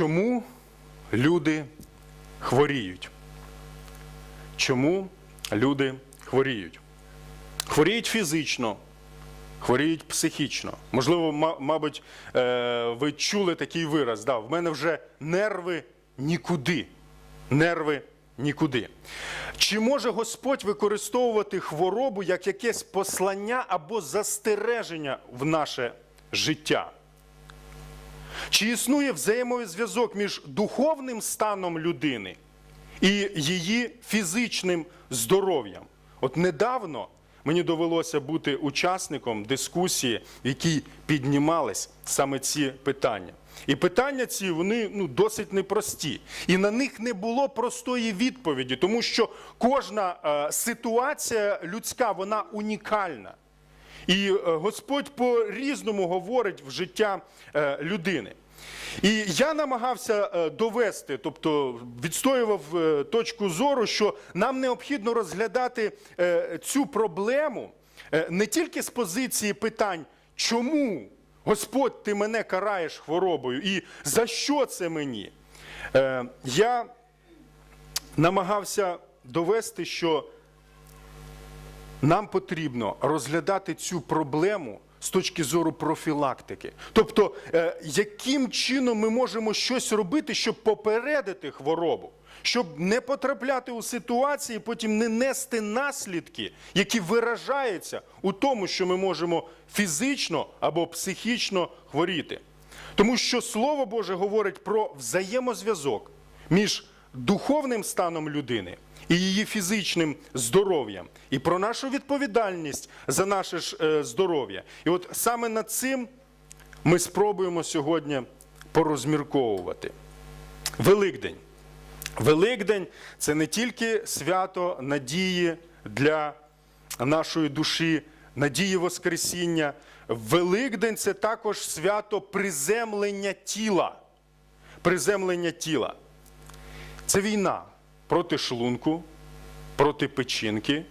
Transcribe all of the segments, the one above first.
Чому люди хворіють? Чому люди хворіють? Хворіють фізично, хворіють психічно. Можливо, мабуть, е, ви чули такий вираз. Да, в мене вже нерви нікуди. Нерви нікуди. Чи може Господь використовувати хворобу як якесь послання або застереження в наше життя? Чи існує взаємозв'язок між духовним станом людини і її фізичним здоров'ям? От недавно мені довелося бути учасником дискусії, в якій піднімались саме ці питання. І питання ці вони ну, досить непрості. І на них не було простої відповіді, тому що кожна е, ситуація людська вона унікальна. І е, Господь по-різному говорить в життя е, людини. І я намагався е, довести, тобто відстоював точку зору, що нам необхідно розглядати цю проблему не тільки з позиції питань, чому Господь ти мене караєш хворобою і за що це мені? Я намагався довести, що нам потрібно розглядати цю проблему з точки зору профілактики. Тобто, е, яким чином ми можемо щось робити, щоб попередити хворобу, щоб не потрапляти у ситуації, потім не нести наслідки, які виражаються у тому, що ми можемо фізично або психічно хворіти. Тому що Слово Боже говорить про взаємозв'язок між духовним станом людини і її фізичним здоров'ям, і про нашу відповідальність за наше ж е, здоров'я. І от саме над цим ми спробуємо сьогодні порозмірковувати. Великдень. Великдень це не тільки свято надії для нашої душі, надії Воскресіння. Великдень це також свято приземлення тіла. Приземлення тіла. Це війна проти шлунку, проти печінки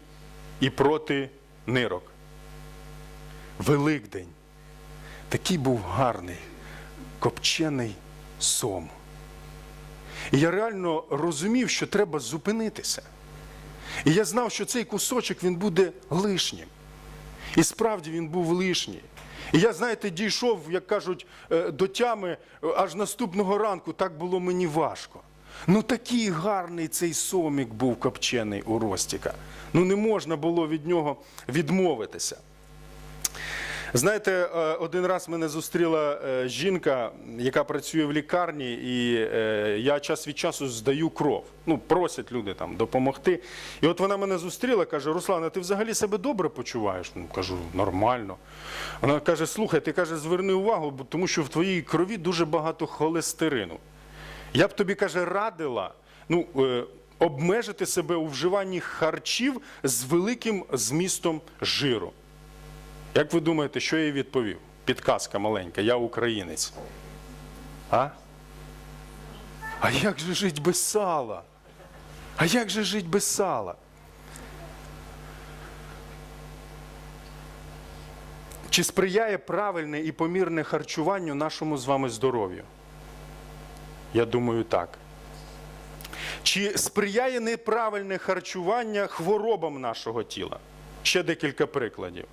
і проти нирок. Великдень. Такий був гарний, копчений сом. І я реально розумів, що треба зупинитися. І я знав, що цей кусочок він буде лишнім. І справді він був лишній. І я, знаєте, дійшов, як кажуть, е, до тями е, аж наступного ранку, так було мені важко. Ну такий гарний цей сомік був копчений у Ростіка. Ну не можна було від нього відмовитися. Знаєте, е, один раз мене зустріла е, жінка, яка працює в лікарні, і е, я час від часу здаю кров. Ну, просять люди там допомогти. І от вона мене зустріла, каже: Руслана, ти взагалі себе добре почуваєш? Ну, кажу, нормально. Вона каже: слухай, ти каже, зверни увагу, тому що в твоїй крові дуже багато холестерину. Я б тобі каже, радила ну, е, обмежити себе у вживанні харчів з великим змістом жиру. Як ви думаєте, що я їй відповів? Підказка маленька, я українець. А? А як же жить без сала? А як же жить без сала? Чи сприяє правильне і помірне харчуванню нашому з вами здоров'ю? Я думаю, так. Чи сприяє неправильне харчування хворобам нашого тіла? Ще декілька прикладів.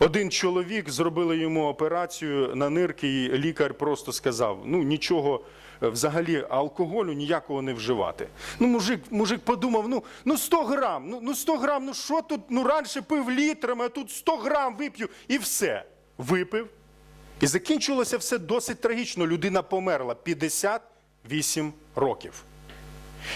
Один чоловік зробили йому операцію на нирки, і лікар просто сказав: ну нічого е, взагалі алкоголю ніякого не вживати. Ну, мужик, мужик подумав: ну, ну 100 грам, ну, ну 100 грам, ну що тут? Ну раніше пив літрами, а тут 100 грам вип'ю і все. Випив. І закінчилося все досить трагічно. Людина померла 58 років.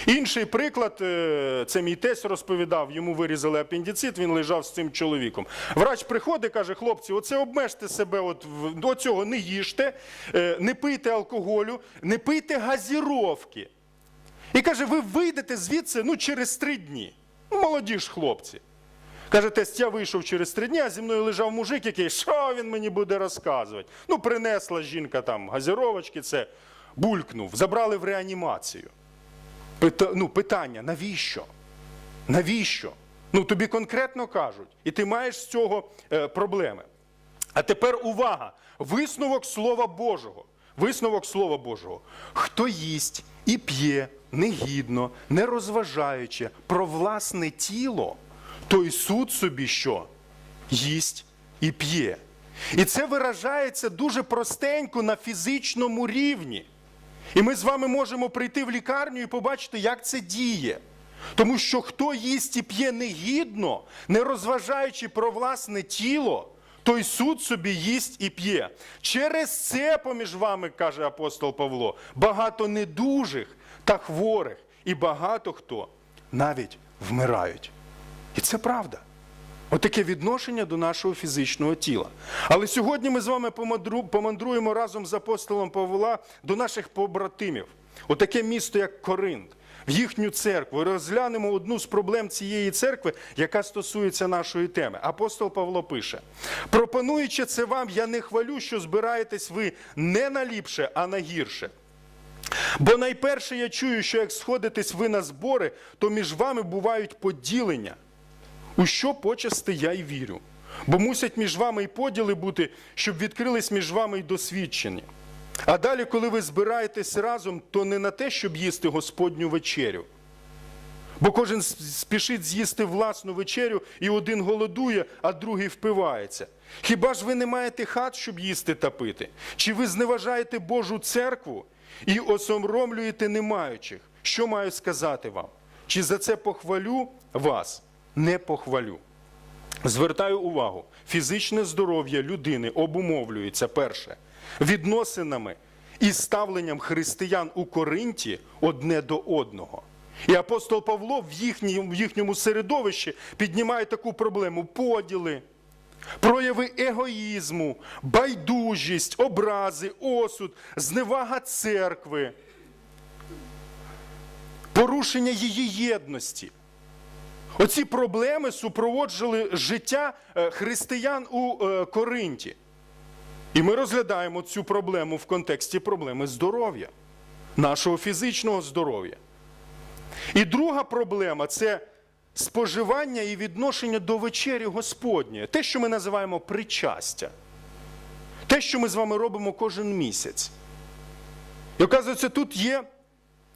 Інший приклад, е, це мій тесть розповідав, йому вирізали апендицит, він лежав з цим чоловіком. Врач приходить, каже, хлопці, оце обмежте себе, от, до цього не їжте, е, не пийте алкоголю, не пийте газіровки. І каже, ви вийдете звідси ну, через три дні. Ну, молоді ж хлопці. Каже, тесть, я вийшов через три дні, а зі мною лежав мужик, який, що він мені буде розказувати? Ну, принесла жінка там газіровочки, це булькнув, забрали в реанімацію. Пита, ну, питання, навіщо? Навіщо? Ну, тобі конкретно кажуть, і ти маєш з цього е, проблеми. А тепер увага! Висновок Слова Божого. висновок Слова Божого. Хто їсть і п'є негідно, не розважаючи про власне тіло, той суд собі що? Їсть і п'є. І це виражається дуже простенько на фізичному рівні. І ми з вами можемо прийти в лікарню і побачити, як це діє. Тому що хто їсть і п'є негідно, не розважаючи про власне тіло, той суд собі їсть і п'є. Через це поміж вами, каже апостол Павло, багато недужих та хворих, і багато хто навіть вмирають. І це правда. Отаке відношення до нашого фізичного тіла. Але сьогодні ми з вами помандруємо разом з апостолом Павла до наших побратимів. Отаке місто, як Коринт, в їхню церкву. Розглянемо одну з проблем цієї церкви, яка стосується нашої теми. Апостол Павло пише: пропонуючи це вам, я не хвалю, що збираєтесь ви не на ліпше, а на гірше. Бо найперше я чую, що як сходитесь ви на збори, то між вами бувають поділення. У що почасти я й вірю. Бо мусять між вами й поділи бути, щоб відкрились між вами й досвідчені. А далі, коли ви збираєтесь разом, то не на те, щоб їсти Господню вечерю. Бо кожен спішить з'їсти власну вечерю, і один голодує, а другий впивається. Хіба ж ви не маєте хат, щоб їсти та пити? Чи ви зневажаєте Божу церкву і осомромлюєте немаючих? Що маю сказати вам? Чи за це похвалю вас? Не похвалю. Звертаю увагу, фізичне здоров'я людини обумовлюється перше відносинами і ставленням християн у Коринті одне до одного. І апостол Павло в, їхньому середовищі піднімає таку проблему поділи, прояви егоїзму, байдужість, образи, осуд, зневага церкви, порушення її єдності. Оці проблеми супроводжували життя е, християн у е, Коринті. І ми розглядаємо цю проблему в контексті проблеми здоров'я, нашого фізичного здоров'я. І друга проблема це споживання і відношення до вечері Господньої, те, що ми називаємо причастя, те, що ми з вами робимо кожен місяць. І оказується, тут є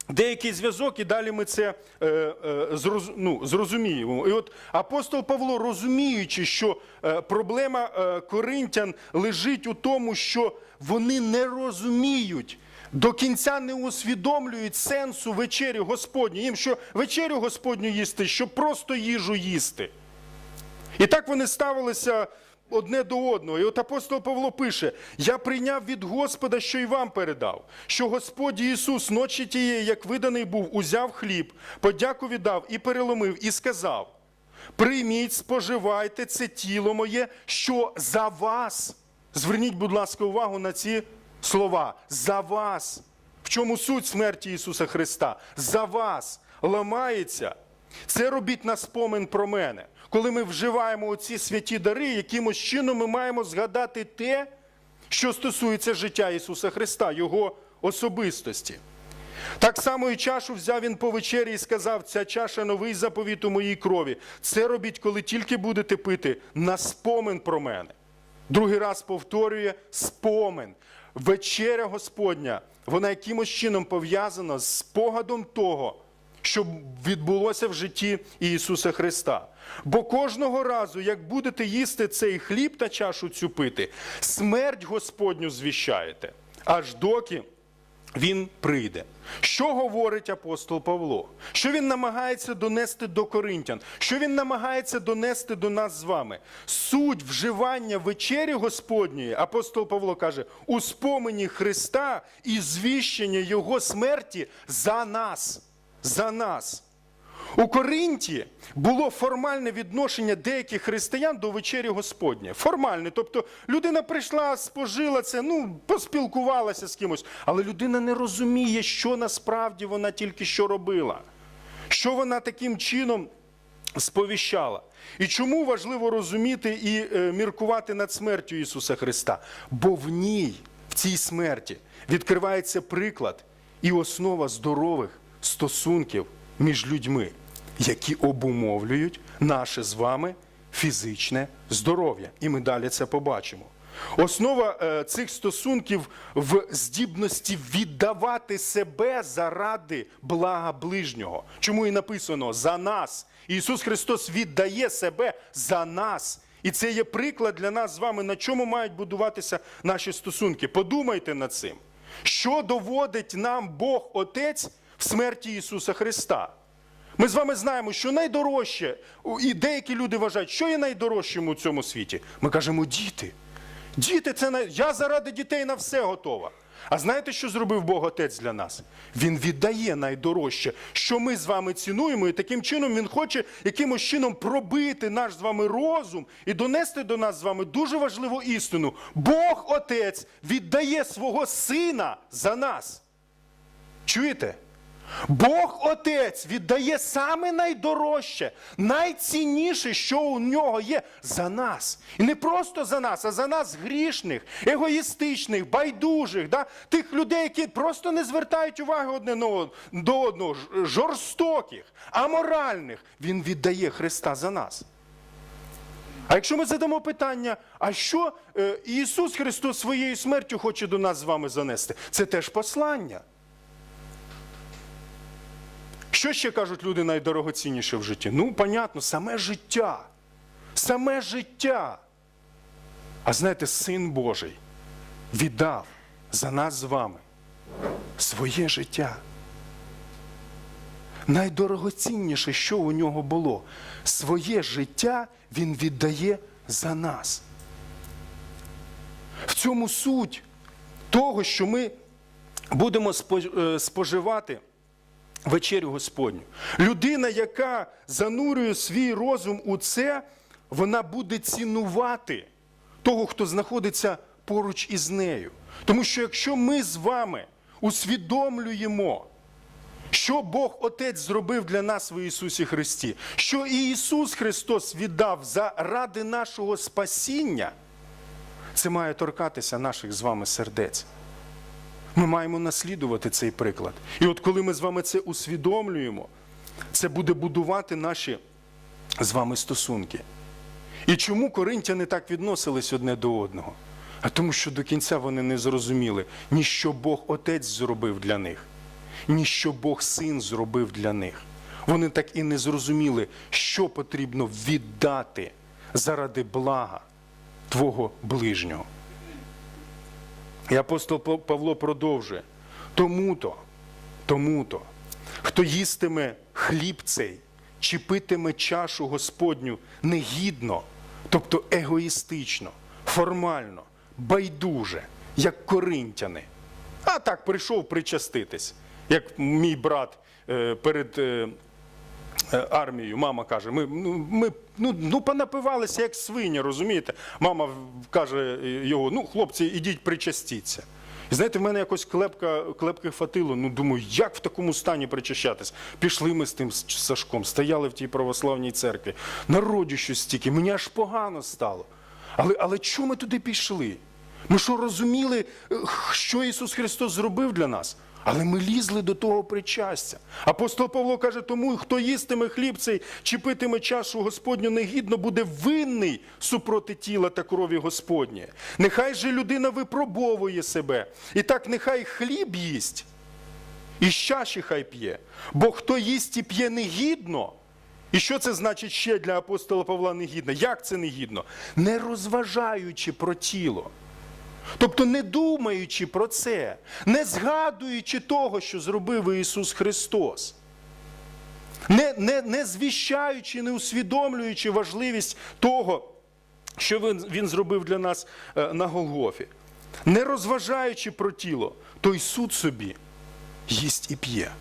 деякий зв'язок, і далі ми це е, е, зроз, ну, зрозуміємо. І от апостол Павло, розуміючи, що е, проблема е, коринтян лежить у тому, що вони не розуміють. До кінця не усвідомлюють сенсу вечері Господньої. Їм що вечерю Господню їсти, що просто їжу їсти. І так вони ставилися одне до одного. І от апостол Павло пише: Я прийняв від Господа, що й вам передав, що Господь Ісус ночі тієї, як виданий був, узяв хліб, подяку віддав і переломив, і сказав: Прийміть, споживайте це тіло моє, що за вас. Зверніть, будь ласка, увагу на ці слова. За вас. В чому суть смерті Ісуса Христа? За вас ламається. Це робіть на спомин про мене. Коли ми вживаємо оці святі дари, якимось чином ми маємо згадати те, що стосується життя Ісуса Христа, Його особистості. Так само і чашу взяв він по вечері і сказав: ця чаша новий заповіт у моїй крові. Це робіть, коли тільки будете пити, на спомин про мене. Другий раз повторює спомин. Вечеря Господня, вона якимось чином пов'язана з спогадом того, що відбулося в житті Ісуса Христа. Бо кожного разу, як будете їсти цей хліб та чашу цю пити, смерть Господню звіщаєте, аж доки він прийде. Що говорить апостол Павло? Що він намагається донести до коринтян? Що він намагається донести до нас з вами? Суть вживання вечері Господньої, апостол Павло каже, у спомені Христа і звіщення Його смерті за нас. За нас. У Коринті було формальне відношення деяких християн до вечері Господня. Формальне. Тобто людина прийшла, спожила це, ну, поспілкувалася з кимось, але людина не розуміє, що насправді вона тільки що робила. Що вона таким чином сповіщала. І чому важливо розуміти і е, міркувати над смертю Ісуса Христа? Бо в ній, в цій смерті, відкривається приклад і основа здорових стосунків між людьми, які обумовлюють наше з вами фізичне здоров'я. І ми далі це побачимо. Основа е, цих стосунків в здібності віддавати себе заради блага ближнього. Чому і написано за нас. Ісус Христос віддає себе за нас. І це є приклад для нас з вами, на чому мають будуватися наші стосунки. Подумайте над цим. Що доводить нам Бог Отець в смерті Ісуса Христа? Ми з вами знаємо, що найдорожче, і деякі люди вважають, що є найдорожчим у цьому світі. Ми кажемо, діти. Діти, це най... я заради дітей на все готова. А знаєте, що зробив Бог Отець для нас? Він віддає найдорожче, що ми з вами цінуємо, і таким чином він хоче якимось чином пробити наш з вами розум і донести до нас з вами дуже важливу істину. Бог Отець віддає свого сина за нас. Чуєте? Бог Отець віддає саме найдорожче, найцінніше, що у нього є за нас. І не просто за нас, а за нас грішних, егоїстичних, байдужих, да? тих людей, які просто не звертають уваги одне до одного, жорстоких, аморальних. Він віддає Христа за нас. А якщо ми задамо питання, а що е, Ісус Христос своєю смертю хоче до нас з вами занести? Це теж послання. Що ще кажуть люди найдорогоцінніше в житті? Ну, понятно, саме життя. Саме життя. А знаєте, Син Божий віддав за нас з вами своє життя. Найдорогоцінніше, що у нього було, своє життя він віддає за нас. В цьому суть того, що ми будемо е, споживати вечерю Господню. Людина, яка занурює свій розум у це, вона буде цінувати того, хто знаходиться поруч із нею. Тому що якщо ми з вами усвідомлюємо, що Бог Отець зробив для нас в Ісусі Христі, що і Ісус Христос віддав заради нашого спасіння, це має торкатися наших з вами сердець. Ми маємо наслідувати цей приклад. І от коли ми з вами це усвідомлюємо, це буде будувати наші з вами стосунки. І чому коринтяни так відносились одне до одного? А тому, що до кінця вони не зрозуміли ні що Бог Отець зробив для них, ні що Бог Син зробив для них. Вони так і не зрозуміли, що потрібно віддати заради блага твого ближнього. І апостол Павло продовжує. Тому-то, тому-то, хто їстиме хліб цей, чи питиме чашу Господню негідно, тобто егоїстично, формально, байдуже, як коринтяни. А так прийшов причаститись, як мій брат е, перед е, е, армією. Мама каже: ми, ну, ми ну, ну, понапивалися як свині, розумієте? Мама каже його: ну, хлопці, ідіть причастіться. І знаєте, в мене якось клепка, клепки хватило. Ну, думаю, як в такому стані причащатись? Пішли ми з тим Сашком, стояли в тій православній церкві. Народу щось стільки, мені аж погано стало. Але, але чому ми туди пішли? Ми що розуміли, е, що Ісус Христос зробив для нас? Але ми лізли до того причастя. Апостол Павло каже, тому хто їстиме хліб цей чи питиме чашу Господню негідно, буде винний супроти тіла та крові Господнє. Нехай же людина випробовує себе. І так нехай хліб їсть, і з чаші хай п'є. Бо хто їсть і п'є негідно, і що це значить ще для апостола Павла негідно? Як це негідно? Не розважаючи про тіло. Тобто не думаючи про це, не згадуючи того, що зробив Ісус Христос, не, не, не звіщаючи, не усвідомлюючи важливість того, що Він, він зробив для нас е, на Голгофі, не розважаючи про тіло, той суд собі їсть і п'є.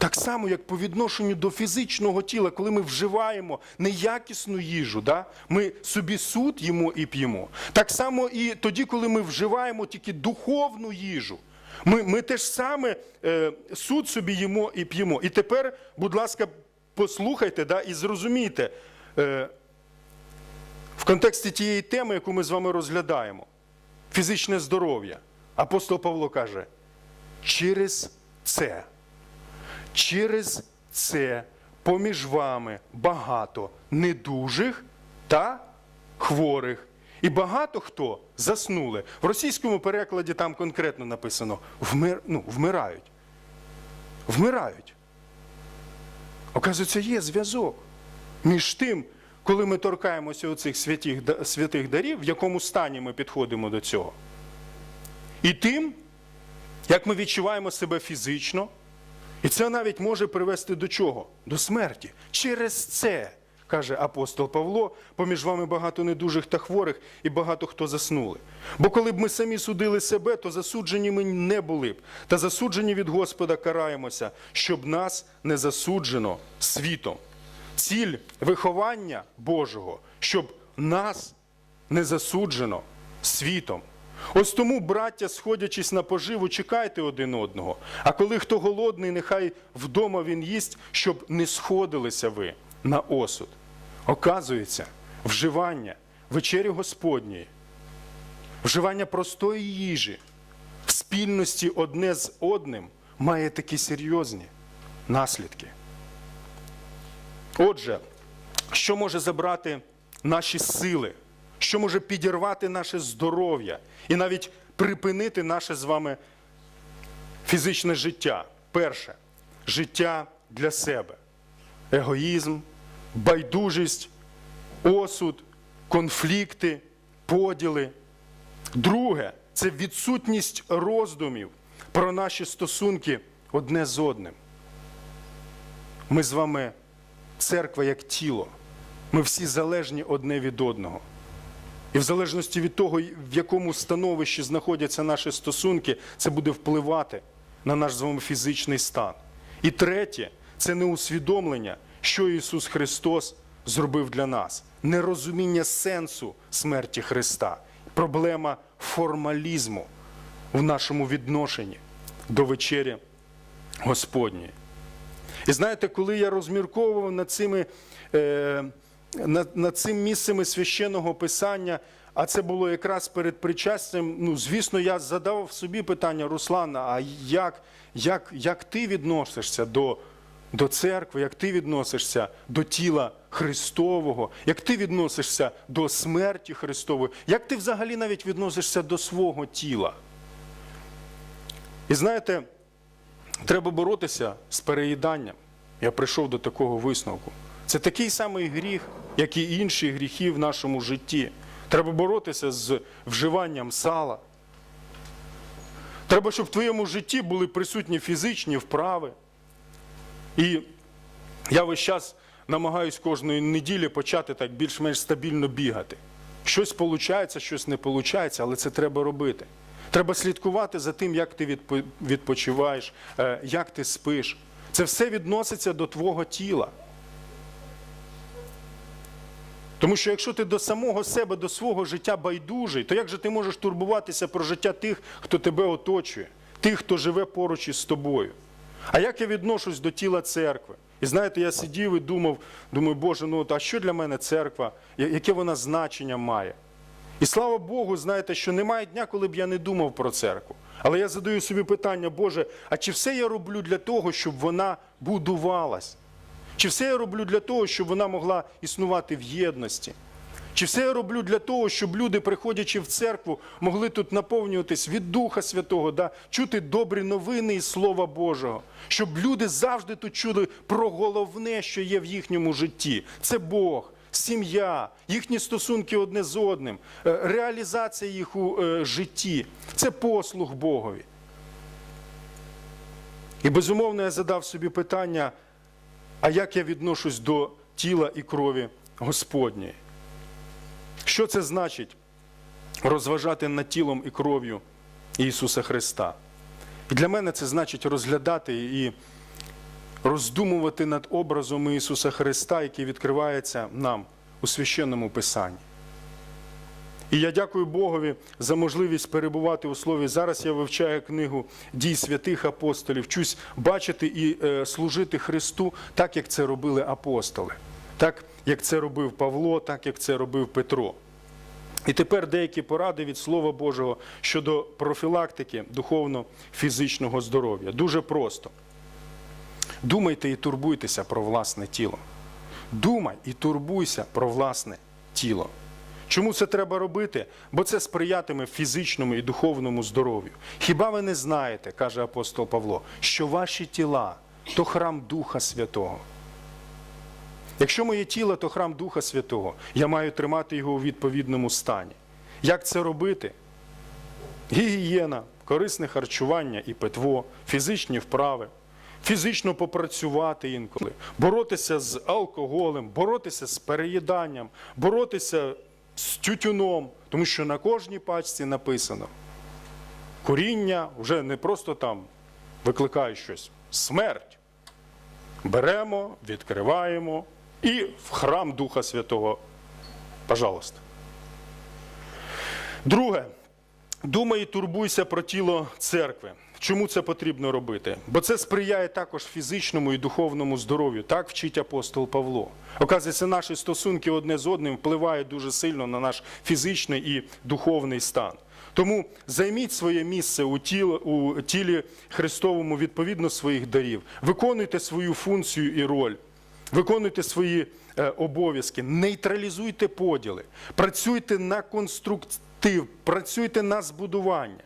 Так само, як по відношенню до фізичного тіла, коли ми вживаємо неякісну їжу, да? ми собі суд їмо і п'ємо. Так само і тоді, коли ми вживаємо тільки духовну їжу, ми, ми теж саме е, суд собі їмо і п'ємо. І тепер, будь ласка, послухайте да, і зрозумійте е, в контексті тієї теми, яку ми з вами розглядаємо, фізичне здоров'я. Апостол Павло каже, через це. Через це поміж вами багато недужих та хворих. І багато хто заснули. В російському перекладі там конкретно написано вмир, ну, вмирають. Вмирають. Оказується, є зв'язок між тим, коли ми торкаємося оцих святих, святих дарів, в якому стані ми підходимо до цього. І тим, як ми відчуваємо себе фізично, і це навіть може привести до чого? До смерті. Через це, каже апостол Павло, поміж вами багато недужих та хворих, і багато хто заснули. Бо коли б ми самі судили себе, то засуджені ми не були б. Та засуджені від Господа караємося, щоб нас не засуджено світом. Ціль виховання Божого, щоб нас не засуджено світом. Ось тому, браття, сходячись на поживу, чекайте один одного. А коли хто голодний, нехай вдома він їсть, щоб не сходилися ви на осуд. Оказується, вживання вечері Господньої, вживання простої їжі в спільності одне з одним має такі серйозні наслідки. Отже, що може забрати наші сили, що може підірвати наше здоров'я і навіть припинити наше з вами фізичне життя? Перше життя для себе, егоїзм, байдужість, осуд, конфлікти, поділи. Друге це відсутність роздумів про наші стосунки одне з одним. Ми з вами церква як тіло. Ми всі залежні одне від одного. І в залежності від того, в якому становищі знаходяться наші стосунки, це буде впливати на наш з вами фізичний стан. І третє це неусвідомлення, що Ісус Христос зробив для нас, нерозуміння сенсу смерті Христа, проблема формалізму в нашому відношенні до вечері Господньої. І знаєте, коли я розмірковував над цими, е, над, над цим місцями священного писання, а це було якраз перед причастям, ну, звісно, я задав собі питання, Руслана, а як, як, як ти відносишся до, до церкви, як ти відносишся до тіла Христового, як ти відносишся до смерті Христової, як ти взагалі навіть відносишся до свого тіла? І знаєте, Треба боротися з переїданням. Я прийшов до такого висновку. Це такий самий гріх, як і інші гріхи в нашому житті. Треба боротися з вживанням сала. Треба, щоб в твоєму житті були присутні фізичні вправи. І я весь час намагаюсь кожної неділі почати так більш-менш стабільно бігати. Щось виходить, щось не виходить, але це треба робити. Треба слідкувати за тим, як ти відпочиваєш, е, як ти спиш. Це все відноситься до твого тіла. Тому що якщо ти до самого себе, до свого життя байдужий, то як же ти можеш турбуватися про життя тих, хто тебе оточує, тих, хто живе поруч із тобою? А як я відношусь до тіла церкви? І знаєте, я сидів і думав, думаю, Боже, ну а що для мене церква, яке вона значення має? І слава Богу, знаєте, що немає дня, коли б я не думав про церкву. Але я задаю собі питання, Боже, а чи все я роблю для того, щоб вона будувалась? Чи все я роблю для того, щоб вона могла існувати в єдності? Чи все я роблю для того, щоб люди, приходячи в церкву, могли тут наповнюватись від Духа Святого, да, чути добрі новини із Слова Божого, щоб люди завжди тут чули про головне, що є в їхньому житті. Це Бог, сім'я, їхні стосунки одне з одним, е, реалізація їх у е, житті. Це послуг Богові. І безумовно я задав собі питання, а як я відношусь до тіла і крові Господньої? Що це значить розважати над тілом і кров'ю Ісуса Христа? І для мене це значить розглядати і роздумувати над образом Ісуса Христа, який відкривається нам у священному Писанні. І я дякую Богові за можливість перебувати у слові. Зараз я вивчаю книгу дій святих апостолів, вчусь бачити і е, служити Христу так, як це робили апостоли, так як це робив Павло, так як це робив Петро. І тепер деякі поради від Слова Божого щодо профілактики духовно-фізичного здоров'я. Дуже просто. Думайте і турбуйтеся про власне тіло. Думай і турбуйся про власне тіло. Чому це треба робити? Бо це сприятиме фізичному і духовному здоров'ю. Хіба ви не знаєте, каже апостол Павло, що ваші тіла то храм Духа Святого? Якщо моє тіло, то храм Духа Святого, я маю тримати його у відповідному стані. Як це робити? Гігієна, корисне харчування і питво, фізичні вправи, фізично попрацювати інколи, боротися з алкоголем, боротися з переїданням, боротися з тютюном, тому що на кожній пачці написано куріння вже не просто там викликає щось, смерть. Беремо, відкриваємо і в храм Духа Святого. Пожалуйста. Друге, думай і турбуйся про тіло церкви. Чому це потрібно робити? Бо це сприяє також фізичному і духовному здоров'ю. Так вчить апостол Павло. Оказується, наші стосунки одне з одним впливають дуже сильно на наш фізичний і духовний стан. Тому займіть своє місце у тілі, у тілі Христовому відповідно своїх дарів. Виконуйте свою функцію і роль. Виконуйте свої е, обов'язки, нейтралізуйте поділи, працюйте на конструктив, працюйте на збудування.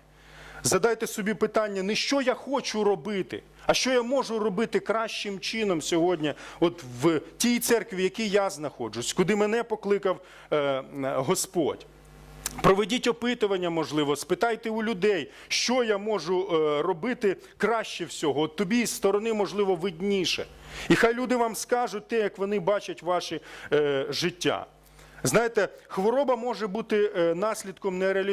Задайте собі питання, не що я хочу робити, а що я можу робити кращим чином сьогодні, от в тій церкві, в якій я знаходжусь, куди мене покликав е, Господь. Проведіть опитування, можливо, спитайте у людей, що я можу е, робити краще всього. От тобі з сторони, можливо, видніше. І хай люди вам скажуть те, як вони бачать ваше життя. Знаєте, хвороба може бути е, наслідком е,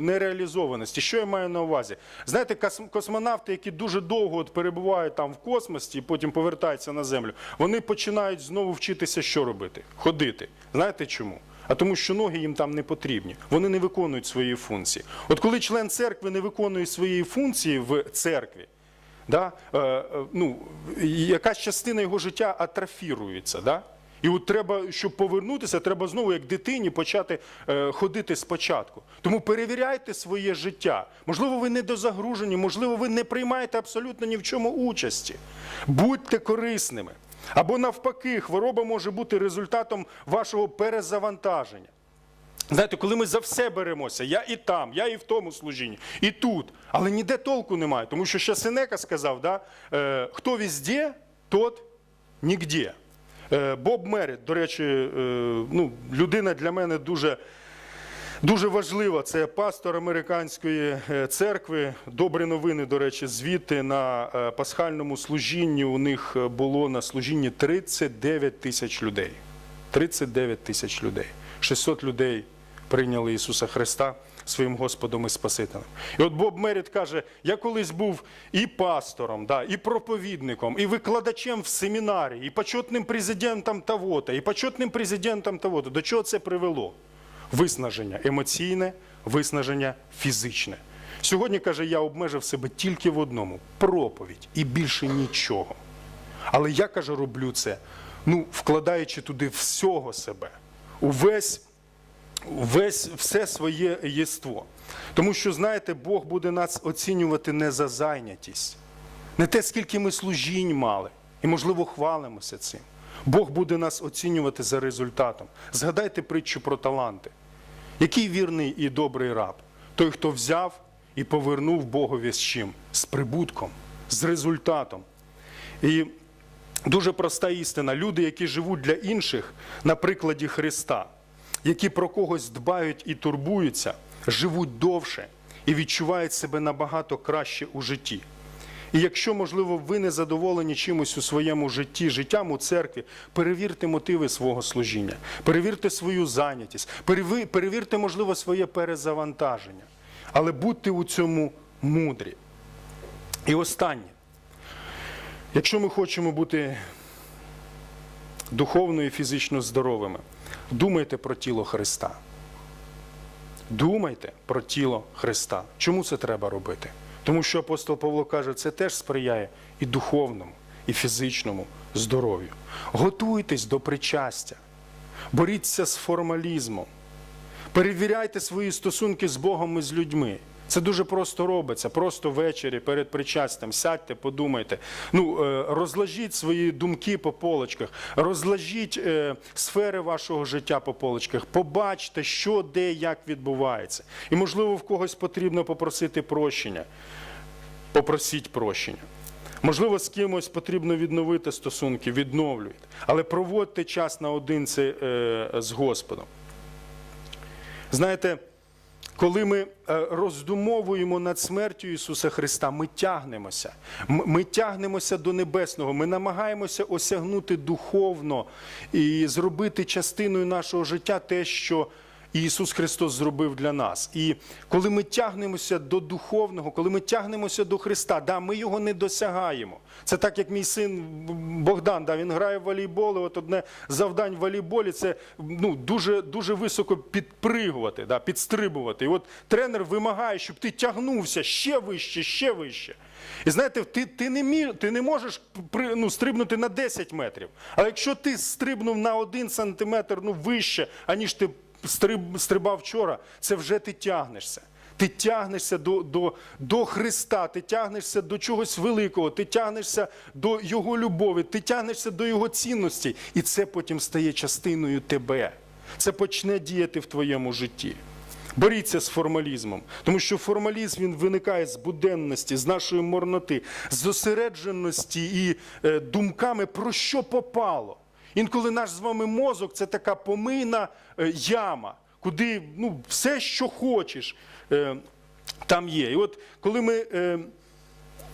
нереалізованості. Що я маю на увазі? Знаєте, кос- космонавти, які дуже довго от перебувають там в космосі і потім повертаються на землю, вони починають знову вчитися, що робити? Ходити. Знаєте чому? А тому, що ноги їм там не потрібні. Вони не виконують свої функції. От коли член церкви не виконує свої функції в церкві, да, е, е, ну, якась частина його життя атрофірується. Да? І от треба, щоб повернутися, треба знову як дитині почати е, ходити спочатку. Тому перевіряйте своє життя. Можливо, ви не дозагружені, можливо, ви не приймаєте абсолютно ні в чому участі. Будьте корисними. Або навпаки, хвороба може бути результатом вашого перезавантаження. Знаєте, коли ми за все беремося, я і там, я і в тому служінні, і тут, але ніде толку немає. Тому що ще Сенека сказав, да, е, хто везде, тот нігде. Е, Боб Меріт, до речі, е, ну, людина для мене дуже, дуже важлива. Це пастор американської е, церкви. Добрі новини, до речі, звідти на пасхальному служінні у них було на служінні 39 тисяч людей. 39 тисяч людей. 600 людей прийняли Ісуса Христа своїм Господом і Спасителем. І от Боб Меріт каже: я колись був і пастором, да, і проповідником, і викладачем в семінарі, і почетним президентом того-то, і почетним президентом того-то. До чого це привело? Виснаження емоційне, виснаження фізичне. Сьогодні, каже, я обмежив себе тільки в одному проповідь і більше нічого. Але я каже, роблю це, ну, вкладаючи туди всього себе, увесь, увесь все своє єство. Тому що, знаєте, Бог буде нас оцінювати не за зайнятість, не те, скільки ми служінь мали, і, можливо, хвалимося цим. Бог буде нас оцінювати за результатом. Згадайте притчу про таланти. Який вірний і добрий раб? Той, хто взяв і повернув Богові з чим? З прибутком, з результатом. І дуже проста істина. Люди, які живуть для інших на прикладі Христа, які про когось дбають і турбуються, живуть довше і відчувають себе набагато краще у житті. І якщо, можливо, ви не задоволені чимось у своєму житті, життям у церкві, перевірте мотиви свого служіння, перевірте свою зайнятість, перевірте, можливо, своє перезавантаження. Але будьте у цьому мудрі. І останнє. Якщо ми хочемо бути духовно і фізично здоровими, думайте про тіло Христа. Думайте про тіло Христа. Чому це треба робити? Тому що апостол Павло каже, це теж сприяє і духовному, і фізичному здоров'ю. Готуйтесь до причастя, боріться з формалізмом, перевіряйте свої стосунки з Богом і з людьми. Це дуже просто робиться. Просто ввечері перед причастям сядьте, подумайте. Ну, е, розложіть свої думки по полочках, розложіть е, сфери вашого життя по полочках, побачте, що де, як відбувається. І, можливо, в когось потрібно попросити прощення. Попросіть прощення. Можливо, з кимось потрібно відновити стосунки, відновлюйте. Але проводьте час наодинці е, з Господом. Знаєте, коли ми е, роздумовуємо над смертю Ісуса Христа, ми тягнемося. Ми тягнемося до небесного. Ми намагаємося осягнути духовно і зробити частиною нашого життя те, що Ісус Христос зробив для нас. І коли ми тягнемося до духовного, коли ми тягнемося до Христа, да, ми його не досягаємо. Це так, як мій син Богдан, да, він грає в волейбол, і от одне з завдань в волейболі це ну, дуже, дуже високо підпригувати, да, підстрибувати. І от тренер вимагає, щоб ти тягнувся ще вище, ще вище. І знаєте, ти, ти, не, мі, ти не можеш ну, стрибнути на 10 метрів. Але якщо ти стрибнув на 1 сантиметр ну, вище, аніж ти стрибав вчора, це вже ти тягнешся. Ти тягнешся до, до, до Христа, ти тягнешся до чогось великого, ти тягнешся до Його любові, ти тягнешся до Його цінностей. І це потім стає частиною тебе. Це почне діяти в твоєму житті. Боріться з формалізмом, тому що формалізм він виникає з буденності, з нашої морноти, з зосередженості і е, думками про що попало. Інколи наш з вами мозок це така помийна е, яма, куди ну, все, що хочеш, е, там є. І от коли ми е,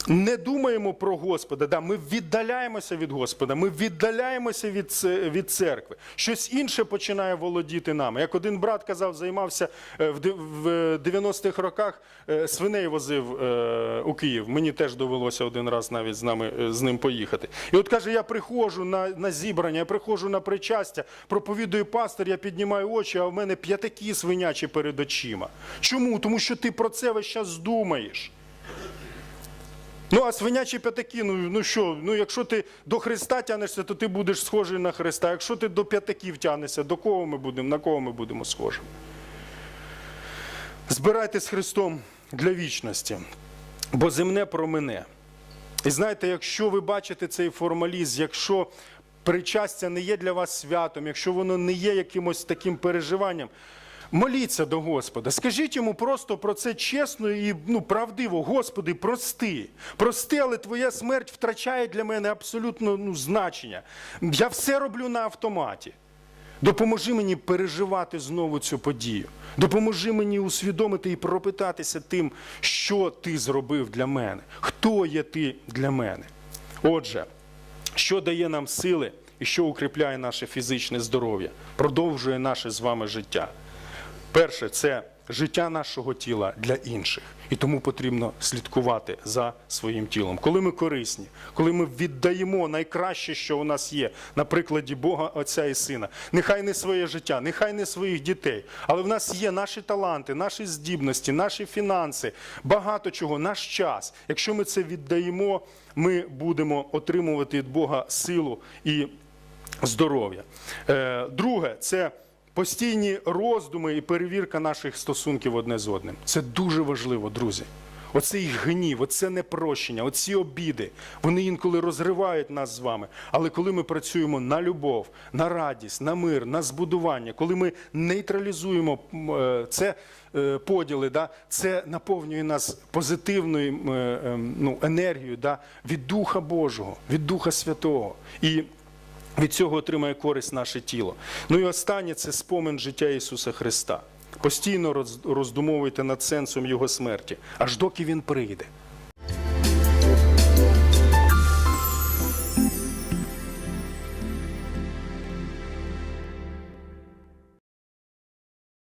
не думаємо про Господа, да, ми віддаляємося від Господа, ми віддаляємося від, від церкви. Щось інше починає володіти нами. Як один брат казав, займався е, в 90-х роках, е, свиней возив е, у Київ. Мені теж довелося один раз навіть з нами з ним поїхати. І от каже: я приходжу на, на зібрання, я приходжу на причастя, проповідую пастор, я піднімаю очі, а в мене п'ятаки свинячі перед очима. Чому? Тому що ти про це весь час думаєш. Ну, а свинячі п'ятаки, ну, ну що, ну якщо ти до Христа тянешся, то ти будеш схожий на Христа. Якщо ти до п'ятаків тянешся, до кого ми будемо, на кого ми будемо схожими? Збирайте з Христом для вічності, бо земне промине. І знаєте, якщо ви бачите цей формалізм, якщо причастя не є для вас святом, якщо воно не є якимось таким переживанням, моліться до Господа. Скажіть йому просто про це чесно і ну, правдиво. Господи, прости. Прости, але твоя смерть втрачає для мене абсолютно ну, значення. Я все роблю на автоматі. Допоможи мені переживати знову цю подію. Допоможи мені усвідомити і пропитатися тим, що ти зробив для мене, хто є ти для мене. Отже, що дає нам сили і що укріпляє наше фізичне здоров'я, продовжує наше з вами життя. Перше, це життя нашого тіла для інших. І тому потрібно слідкувати за своїм тілом. Коли ми корисні, коли ми віддаємо найкраще, що у нас є, на прикладі Бога, Отця і Сина, нехай не своє життя, нехай не своїх дітей, але в нас є наші таланти, наші здібності, наші фінанси, багато чого, наш час. Якщо ми це віддаємо, ми будемо отримувати від Бога силу і здоров'я. Е, Друге, це постійні роздуми і перевірка наших стосунків одне з одним. Це дуже важливо, друзі. Оцей гнів, оце непрощення, оці обіди, вони інколи розривають нас з вами. Але коли ми працюємо на любов, на радість, на мир, на збудування, коли ми нейтралізуємо е, це е, поділи, да, це наповнює нас позитивною е, ем, ну, енергією да, від Духа Божого, від Духа Святого. І від цього отримає користь наше тіло. Ну і останнє це спомин життя Ісуса Христа. Постійно роз- роздумовуйте над сенсом Його смерті, аж доки Він прийде.